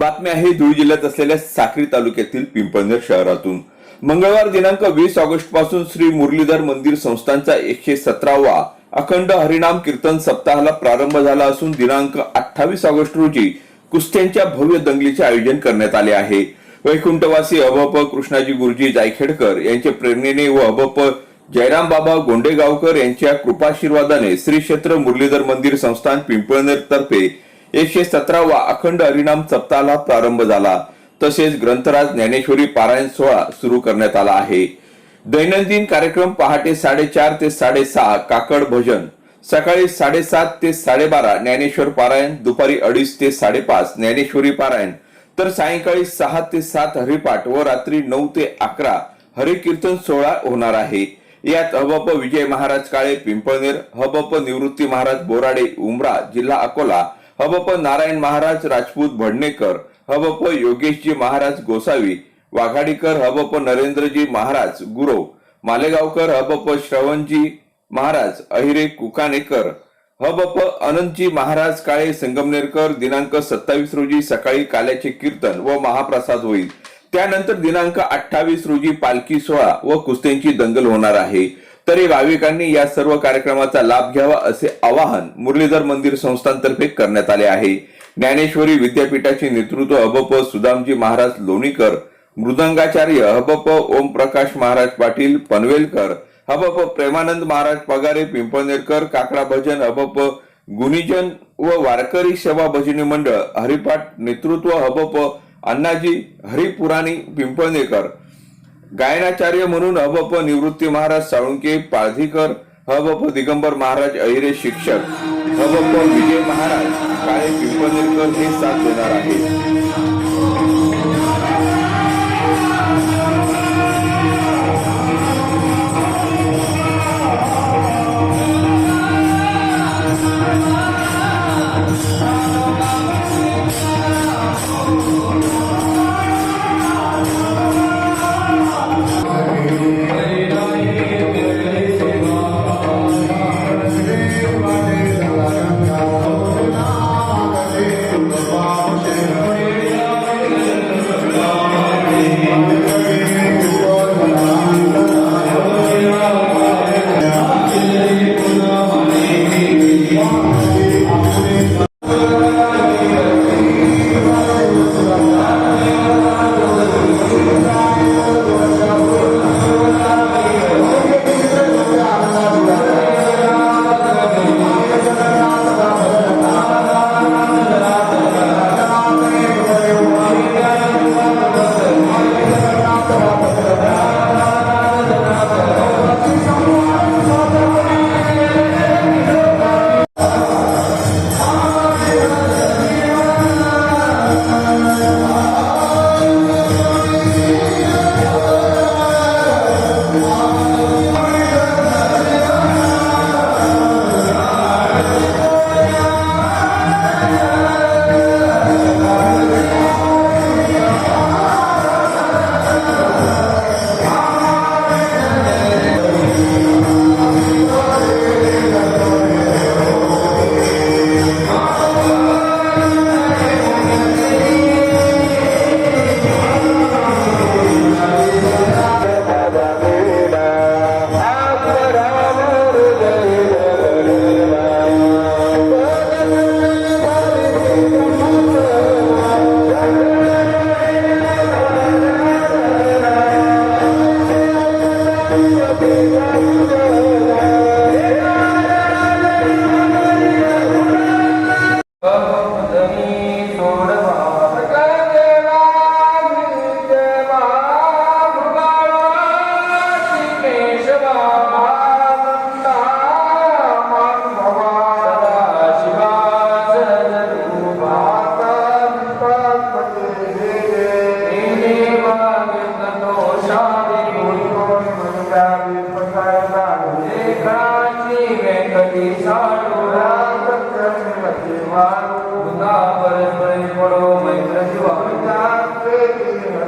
बातमी आहे धुळे जिल्ह्यात असलेल्या साक्री तालुक्यातील पिंपळनेर शहरातून. मंगळवार दिनांक वीस ऑगस्टपासून श्री मुरलीधर मंदिर संस्थांचा एकशे सतरावा अखंड हरिनाम कीर्तन सप्ताहाला प्रारंभ झाला असून दिनांक अठ्ठावीस ऑगस्ट रोजी कुस्त्यांच्या भव्य दंगलीचे आयोजन करण्यात आले आहे. वैकुंठवासी अभप कृष्णाजी गुरुजी जायखेडकर यांच्या प्रेरणेने व अभप जयराम बाबा गोंडेगावकर यांच्या कृपाशीर्वादाने श्री क्षेत्र मुरलीधर मंदिर संस्थान पिंपळनेर तर्फे एकशे सतरावा अखंड हरिनाम सप्ताहाला प्रारंभ झाला. तसेच ग्रंथराज ज्ञानेश्वरी पारायण सोहळा सुरू करण्यात आला आहे. दैनंदिन कार्यक्रम पहाटे साडेचार ते साडेसहा काकड भजन. सकाळी साडेसात ते साडेबारा ज्ञानेश्वर पारायण. दुपारी अडीच ते साडेपाच ज्ञानेश्वरी पारायण. तर सायंकाळी सहा ते सात हरिपाठ व रात्री नऊ ते अकरा हरिकीर्तन सोहळा होणार आहे. यात हबप विजय महाराज काळे पिंपळनेर हबप निवृत्ती महाराज बोराडे उमरा जिल्हा अकोला हबप नारायण महाराज राजपूत भडणेकर हबप योगेशजी महाराज गोसावी वाघाडीकर हबप नरेंद्रजी महाराज गुरव मालेगावकर हबप श्रवणजी महाराज अहिरे कुकानेकर हबप अनंतजी महाराज काळे संगमनेरकर दिनांक सत्तावीस रोजी सकाळी काल्याचे कीर्तन व महाप्रसाद होईल. त्यानंतर दिनांक अठ्ठावीस रोजी पालखी सोहळा व कुस्त्यांची दंगल होणार आहे. तरी भाविकांनी या सर्व कार्यक्रमाचा लाभ घ्यावा असे आवाहन मुरलीधर मंदिर संस्थांतर्फे करण्यात आले आहे. ज्ञानेश्वरी विद्यापीठाचे नेतृत्व अबप सुदामजी महाराज लोणीकर मृदंगाचार्य हबप ओमप्रकाश महाराज पाटील पनवेलकर हबप प्रेमानंद महाराज पगारे पिंपळनेरकर काकडा भजन हबप गुणीजन व वारकरी सेवा भजनी मंडळ हरिपाठ नेतृत्व हबप अण्णाजी हरिपुराणी पिंपळनेकर गायनाचार्य म्हणून अबप निवृत्ती महाराज साळुंके पाळधीकर हबप दिगंबर महाराज अहिरे शिक्षक. हबप विजय महाराज काळे पिंपनेरकर हे साथ देणार आहेत.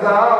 Gaza,